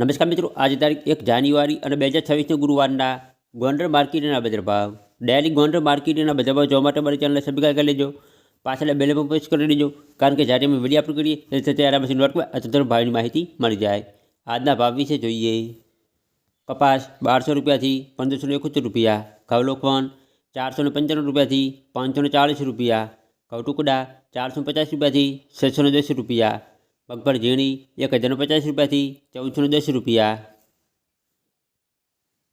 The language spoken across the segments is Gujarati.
નમસ્કાર મિત્રો, આજે તારીખ એક જાન્યુઆરી અને બે હજાર છવ્વીસના ગુરુવારના ગોંડર માર્કેટના બજાર ભાવ. ડેલી ગોંડલ માર્કેટના બજાર ભાવ જોવા માટે મારી ચેનલને સબસ્ક્રાઈબ કરી લેજો. પાછળ બેલ પર પ્રેસ કરી દેજો કારણ કે જ્યારે અમે વીડિયો અપલોડ કરીએ ત્યારે પછી નોટમાં અચંતર ભાવની માહિતી મળી જાય. આજના ભાવ વિશે જોઈએ. કપાસ બારસો રૂપિયાથી પંદરસો એકોતેર રૂપિયા, ઘઉં લોકવન ચારસો ને પંચાણું રૂપિયાથી પાંચસો ચાળીસ રૂપિયા, ઘઉં ટુકડા ચારસો પચાસ રૂપિયાથી છસો દસ રૂપિયા મગફળી ઝીણી એક હજાર પચાસ રૂપિયાથી ચૌદસો ને દસ રૂપિયા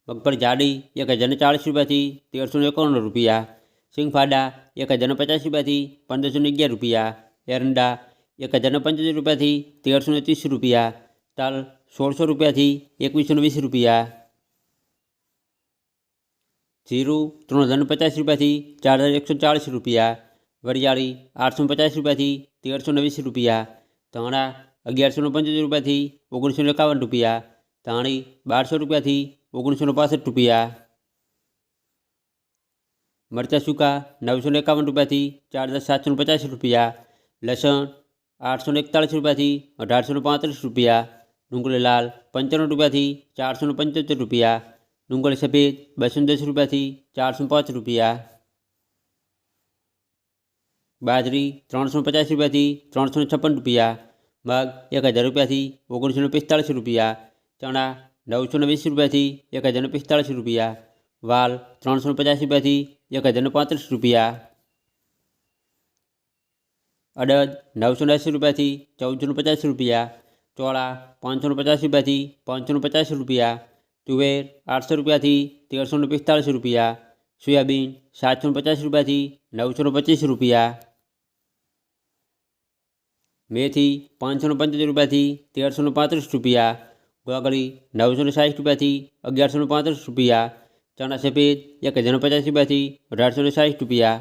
મગફળી જાડી એક હજાર ચાળીસ રૂપિયાથી તેરસો ને એકાવન રૂપિયા સિંગફાડા એક હજાર પચાસ રૂપિયાથી પંદરસો ને અગિયાર રૂપિયા એરંડા એક હજાર પંચોતેર રૂપિયાથી તેરસો ને ત્રીસ રૂપિયા તલ સોળસો રૂપિયાથી એકવીસો ને વીસ રૂપિયા જીરું ત્રણ હજાર પચાસ રૂપિયાથી ચાર હજાર એકસો ચાળીસ રૂપિયા વરિયાળી આઠસો પચાસ રૂપિયાથી તેરસો ને વીસ રૂપિયા ધાણા અગિયારસો ને પંચોતેર રૂપિયાથી ઓગણીસો ને એકાવન રૂપિયા ધાણી બારસો રૂપિયાથી ઓગણીસો ને પાસઠ રૂપિયા મરચાં સૂકા નવસો ને એકાવન રૂપિયાથી ચાર હજાર સાતસો ને પચાસ રૂપિયા લસણ આઠસો ને એકતાળીસ રૂપિયાથી અઢારસો ને પાંત્રીસ રૂપિયા ડુંગળી લાલ પંચાણું રૂપિયાથી ચારસો ને પંચોતેર રૂપિયા ડુંગળી સફેદ બસો ને દસ રૂપિયાથી ચારસો ને પાંચ રૂપિયા બાજરી ત્રણસો પચાસ રૂપિયાથી ત્રણસો ને છપ્પન રૂપિયા મગ એક હજાર રૂપિયાથી ઓગણીસો ને પિસ્તાળીસ રૂપિયા, ચણા નવસો ને વીસ રૂપિયાથી એક હજાર ને પિસ્તાળીસ રૂપિયા, વાલ ત્રણસો ને પચાસ રૂપિયાથી એક હજાર ને પાંત્રીસ રૂપિયા. અડદ નવસો એંસી રૂપિયાથી ચૌદસો પચાસ રૂપિયા, ચોળા પાંચસો પચાસ રૂપિયાથી પાંચસો પચાસ રૂપિયા, તુવેર આઠસો રૂપિયાથી તેરસો પિસ્તાળીસ રૂપિયા, સોયાબીન સાતસો પચાસ રૂપિયાથી નવસો પચીસ રૂપિયા. મેથી પાંચસો ને પંચોતેર રૂપિયાથી તેરસો ને પાંત્રીસ રૂપિયા, ગોગળી નવસો ને સાઠ રૂપિયાથી અગિયારસો ને પાંત્રીસ રૂપિયા, ચણા સફેદ એક હજારને પચાસ રૂપિયાથી અઢારસો ને સાઠ રૂપિયા